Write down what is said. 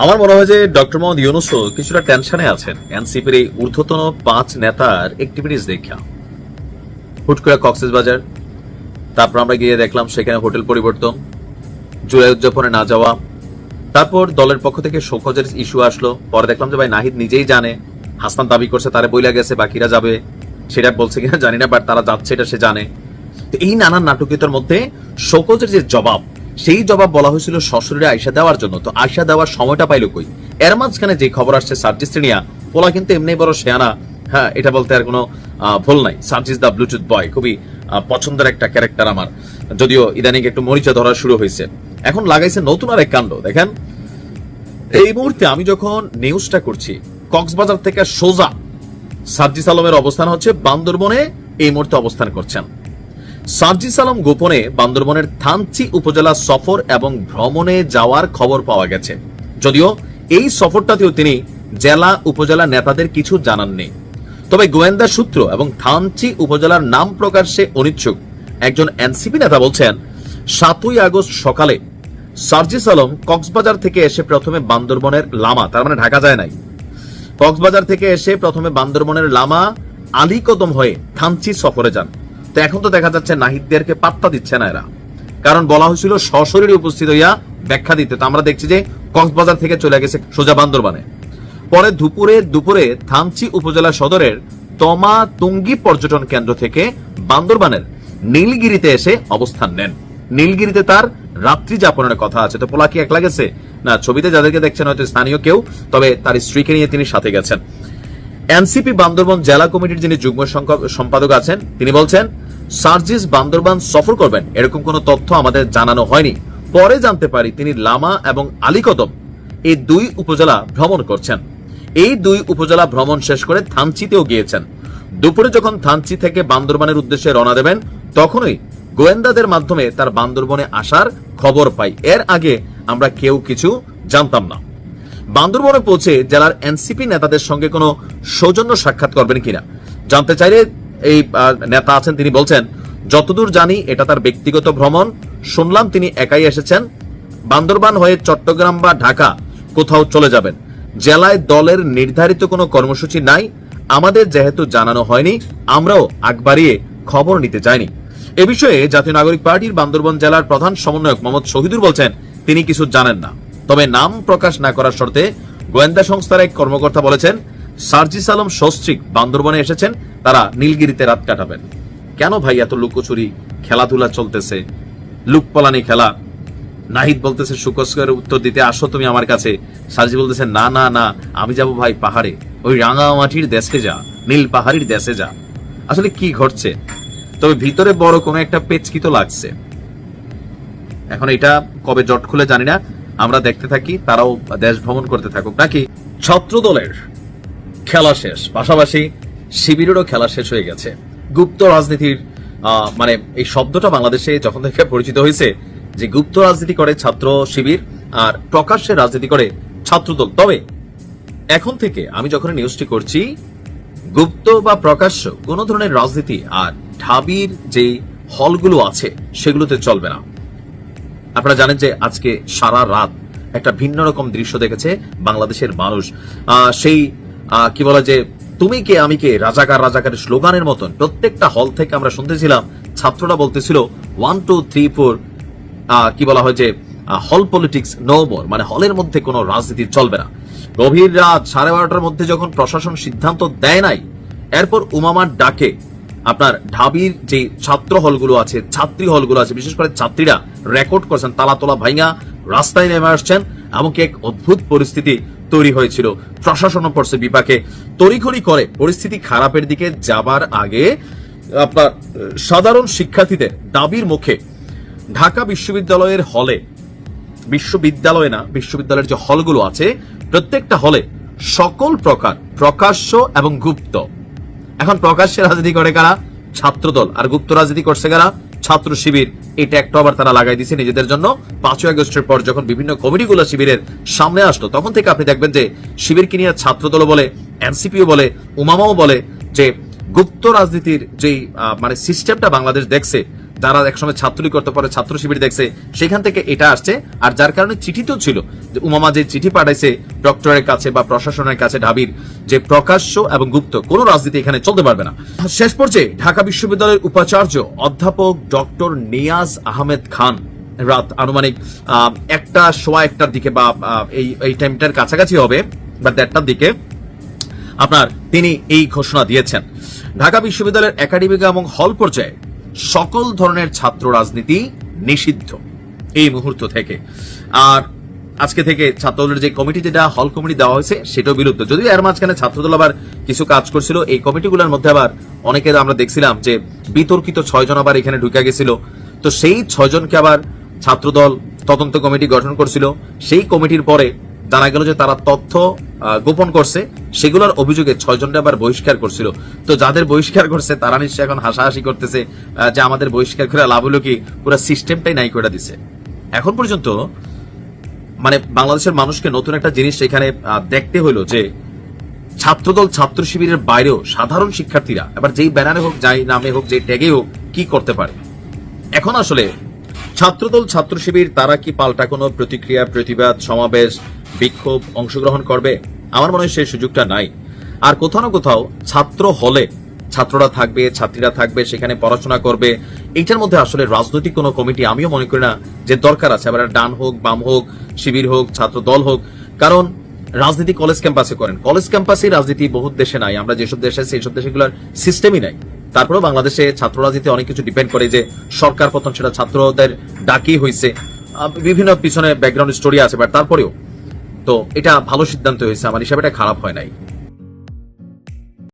আমার মনে হয় যে ডক্টর মোহাম্মদ ইউনুসও কিছুটা টেনশনে আছেন। এনসিপির এই ঊর্ধ্বতন পাঁচ নেতার অ্যাক্টিভিটিস দেখা। হুট করে কক্সেস বাজার, তারপর আমরা গিয়ে দেখলাম সেখানে হোটেল পরিবর্তন, জুলাই উদযাপনে না যাওয়া, তারপর দলের পক্ষ থেকে শোকজের ইস্যু আসলো। পরে দেখলাম যে ভাই নাহিদ নিজেই জানে, হাসান দাবি করছে তারে বইলা গেছে, বাকিরা যাবে, সেটা বলছে কিনা জানি না বাট তারা যাচ্ছে এটা সে জানে। তো এই নানান নাটকীয়তার মধ্যে শোকজের যে জবাব সেই জবাব বলা হয়েছিল শ্বশুরে আয়সা দেওয়ার জন্য। তো আয়সা দেওয়ার সময়টা পাইলো কই? এর মাঝখানে যে খবর আসছে, সার্জিস নিয়া পোলা কিন্তু এমনি বড় শেয়ানা হ্যাঁ এটা বলতে আর কোনো ভুল নাই। সার্জিস দা ব্লুটুথ বয়, খুবই পছন্দের একটা ক্যারেক্টার আমার। যদিও ইদানিং একটু মরিচা ধরা শুরু হয়েছে। এখন লাগাইছে নতুন আর এক কাণ্ড। দেখেন, এই মুহূর্তে আমি যখন নিউজটা করছি, কক্সবাজার থেকে সোজা সার্জিস আলমের অবস্থান হচ্ছে বান্দরবনে, এই মুহূর্তে অবস্থান করছেন। সার্জিস আলম গোপনে বান্দরবনের থানচি উপজেলা সফর এবং ভ্রমণে যাওয়ার খবর পাওয়া গেছে। যদিও এই সফরটাতেও তিনি জেলা উপজেলা নেতাদের কিছু জানাননি। তবে গোয়েন্দা সূত্র এবং থানচি উপজেলার নাম প্রকাশে অনিচ্ছুক। একজন এনসিপি নেতা বলছেন, সাতই আগস্ট সকালে সার্জিস আলম কক্সবাজার থেকে এসে প্রথমে বান্দরবনের লামা, তার মানে ঢাকা যায় নাই। কক্সবাজার থেকে এসে প্রথমে বান্দরবনের লামা আলীকদম হয়ে থানচি সফরে যান। তো এখন তো দেখা যাচ্ছে নাহিদদেরকে পাত্তা দিচ্ছে না এরা। কারণ বলা হয়েছিল সশরীরে উপস্থিত হইয়া ব্যাখ্যা দিতে। তো আমরা দেখছি যে কক্সবাজার থেকে চলে গেছে সোজা বান্দরবানে। পরে দুপুরে দুপুরে থানচি উপজেলা সদরের তমা তুঙ্গি পর্যটন কেন্দ্র থেকে বান্দরবানের নীলগিরিতে এসে অবস্থান নেন। নীলগিরিতে তার রাত্রি যাপনের কথা আছে। তো পোলা কি একলা গেছে? না, ছবিতে যাদেরকে দেখছেন হয়তো স্থানীয় কেউ, তবে তার স্ত্রীকে নিয়ে তিনি সাথে গেছেন। এনসিপি বান্দরবান জেলা কমিটির যিনি যুগ্ম সম্পাদক আছেন, তিনি বলছেন, সার্জিস বান্দরবান সফর করবেন, এরকম কোনো তথ্য আমাদের জানানো হয়নি। পরে জানতে পারি তিনি লামা এবং আলীকদম এই দুই উপজেলা ভ্রমণ করছেন। এই দুই উপজেলা ভ্রমণ শেষ করে থানচিতেও গিয়েছেন। দুপুরে যখন থানচি থেকে বান্দরবানের উদ্দেশ্যে রওনা দেবেন, তখনই গোয়েন্দাদের মাধ্যমে তার বান্দরবনে আসার খবর পাই। এর আগে আমরা কেউ কিছু জানতাম না। বান্দরবনে পৌঁছে জেলার এনসিপি নেতাদের সঙ্গে কোনো সৌজন্য সাক্ষাৎ করবেন কিনা? জানতে চাইলে এই নেতা আছেন, তিনি বলছেন, যতদূর জানি এটা তার ব্যক্তিগত ভ্রমণ। শুনলাম তিনি একাই এসেছেন। বান্দরবান হয়ে চট্টগ্রাম বা ঢাকা কোথাও চলে যাবেন। জেলায় দলের নির্ধারিত কোনো কর্মসূচি নাই। আমাদের যেহেতু জানানো হয়নি, আমরাও আগ বাড়িয়ে খবর নিতে চাইনি। এ বিষয়ে জাতীয় নাগরিক পার্টির বান্দরবান জেলার প্রধান সমন্বয়ক মোহাম্মদ শহীদুর বলছেন, তিনি কিছু জানেন না। তবে নাম প্রকাশ না করার শর্তে গোয়েন্দা সংস্থার এক কর্মকর্তা বলেছেন, সার্জিস আলম সস্ত্রিক বান্দরবনে এসেছেন, তারা নীলগিরিতে রাত কাটাবেন। কেন ভাই এত লুকোচুরি? খেলাধুলা চলতেছে। লুকপলানি খেলা। নাহিদ বলতেছে সুকস্কর উত্তর দিতে আসো তুমি আমার কাছে। সার্জি বলতেছে, না না না, আমি যাব ভাই পাহাড়ে। ওই রাঙামাটির দেশে যা, নীল পাহাড়ির দেশে যা। আসলে কি ঘটছে? তবে ভিতরে বড় কোনো একটা পেচকি তো লাগছে। এখন এটা কবে জট খুলে জানি না। আমরা দেখতে থাকি, তারাও দেশ ভ্রমণ করতে থাকুক। নাকি ছাত্র দলের খেলা শেষ, পাশাপাশি শিবিরেরও খেলা শেষ হয়ে গেছে। গুপ্ত রাজনীতির মানে এই শব্দটা বাংলাদেশে যখন থেকে পরিচিত হয়েছে যে গুপ্ত রাজনীতি করে ছাত্র শিবির আর প্রকাশ্যে রাজনীতি করে ছাত্রদল। তবে এখন থেকে আমি যখন নিউজটি করছি, গুপ্ত বা প্রকাশ্য কোন ধরনের রাজনীতি আর ঢাবির যে হলগুলো আছে, সেগুলোতে চলবে না। আপনারা জানেন যে আজকে সারা রাত একটা ভিন্ন রকম দৃশ্য দেখেছে বাংলাদেশের মানুষ। সেই কি বলা যে, তুমি কে, আমি কে? রাজাকার, রাজাকারের স্লোগানের মতন প্রত্যেকটা হল থেকে আমরা শুনতেছিলাম, ছাত্ররা বলতেছিল ওয়ান টু থ্রি ফোর কি বলা হয় যে হল পলিটিক্স নো মোর মানে হলের মধ্যে কোনো রাজনীতি চলবে না। গভীর রাত সাড়ে বারোটার মধ্যে যখন প্রশাসন সিদ্ধান্ত দেয় নাই, এরপর উমামার ডাকে আপনার ঢাবির যে ছাত্র হলগুলো আছে, ছাত্রী হলগুলো আছে, বিশেষ করে ছাত্রীরা রেকর্ড করছেন তালা তোলা ভাইঙা রাস্তায় নেমে আসছেন, এমনকি এক অদ্ভুত পরিস্থিতি তৈরি হয়েছিল। প্রশাসনও পড়ছে বিপাকে তড়িঘড়ি করে পরিস্থিতি খারাপের দিকে যাবার আগে আপনার সাধারণ শিক্ষার্থীদের দাবির মুখে ঢাকা বিশ্ববিদ্যালয়ের হলে, বিশ্ববিদ্যালয়ে না, বিশ্ববিদ্যালয়ের যে হলগুলো আছে, প্রত্যেকটা হলে সকল প্রকার প্রকাশ্য এবং গুপ্ত এখন প্রকাশ্যে রাজনীতি করে কারা? ছাত্রদল। আর গুপ্ত রাজনীতি করছে কারা? ছাত্র শিবির। এটা একটা আবার তারা লাগাই দিছে নিজেদের জন্য। পাঁচই আগস্টের পর যখন বিভিন্ন কমিটিগুলো শিবিরের সামনে আসলো তখন থেকে আপনি দেখবেন যে শিবিরকে নিয়ে ছাত্রদল বলে এনসিপিও বলে উমামাও বলে যে গুপ্ত রাজনীতির যেই আহ, মানে সিস্টেমটা বাংলাদেশ দেখছে যারা একসময় ছাত্রলীগ করতে পারে, ছাত্র শিবির দেখছে, সেখান থেকে এটা আসছে। আর যার কারণে চিঠিতেও ছিল যে উমামা যে চিঠি পাঠাইছে ডক্টরের কাছে বা প্রশাসনের কাছে, ঢাবির যে প্রকাশ্য এবং গুপ্ত, কোনো রাজনীতি এখানে চলতে পারবে না। শেষ পর্যায়ে ঢাকা বিশ্ববিদ্যালয়ের উপাচার্য অধ্যাপক ডক্টর নিয়াজ আহমেদ খান, রাত আনুমানিক একটা সোয়া একটার দিকে বা এই এই টাইমটার কাছাকাছি হবে, বা দেড়টার দিকে, আপনার তিনি এই ঘোষণা দিয়েছেন। ঢাকা বিশ্ববিদ্যালয়ের একাডেমিক এবং হল পর্যায়ে সকল ধরনের ছাত্র রাজনীতি নিষিদ্ধ এই মুহূর্ত থেকে। আর আজকে থেকে ছাত্রদলের যে কমিটি, যেটা হল কমিটি দেওয়া হয়েছে, সেটাও বিলুপ্ত। যদিও এর মাঝখানে ছাত্রদল আবার কিছু কাজ করছিল, এই কমিটিগুলোর মধ্যে আবার অনেকে আমরা দেখছিলাম যে বিতর্কিত ছয়জন আবার এখানে ঢুকে গেছিল। তো সেই ছয়জনকে আবার ছাত্রদল তদন্ত কমিটি গঠন করছিল। সেই কমিটির পরে জানা গেল যে তারা তথ্য গোপন করছে। সেগুলোর অভিযোগে ছয় জনটা আবার বহিষ্কার করছিল। তো যাদের বহিষ্কার করছে, তারা নিশ্চয়ই এখন হাসাহাসি করতেছে যে আমাদের বহিষ্কার করে লাভ হলো কি, পুরো সিস্টেমটাই নাই করে দিছে। এখন পর্যন্ত মানে বাংলাদেশের মানুষকে নতুন একটা জিনিস এখানে দেখতে হলো যে ছাত্রদল ছাত্র শিবিরের বাইরেও সাধারণ শিক্ষার্থীরা, এবার যেই ব্যানারে হোক, যাই নামে হোক যে ট্যাগে হোক, কি করতে পারে? এখন আসলে ছাত্রদল ছাত্র শিবির, তারা কি পাল্টা কোনো প্রতিক্রিয়া, প্রতিবাদ, সমাবেশ বিক্ষোভ অংশগ্রহণ করবে। আমার মনে হয় সেই সুযোগটা নাই। আর কোথাও না কোথাও ছাত্র হলে ছাত্ররা থাকবে, ছাত্রীরা থাকবে, সেখানে পড়াশোনা করবে। এইটার মধ্যে আসলে রাজনৈতিক কোনো কমিটি আমিও মনে করি না যে দরকার আছে। আবার ডান হোক, বাম হোক, শিবির হোক, ছাত্র দল হোক। কারণ রাজনীতি কলেজ ক্যাম্পাসে করেন। কলেজ ক্যাম্পাসে রাজনীতি বহুত দেশে নাই। আমরা যেসব দেশে আছি সেইসব দেশগুলোর সিস্টেমই নাই। তারপরেও বাংলাদেশে ছাত্র রাজনীতি অনেক কিছু ডিপেন্ড করে যে সরকার পতন, সেটা ছাত্রদের ডাকি হয়েছে বিভিন্ন পিছনে ব্যাকগ্রাউন্ড স্টোরি আছে বাট তারপরেও তো এটা ভালো সিদ্ধান্ত হয়েছে। আমার হিসাবে এটা খারাপ হয় নাই।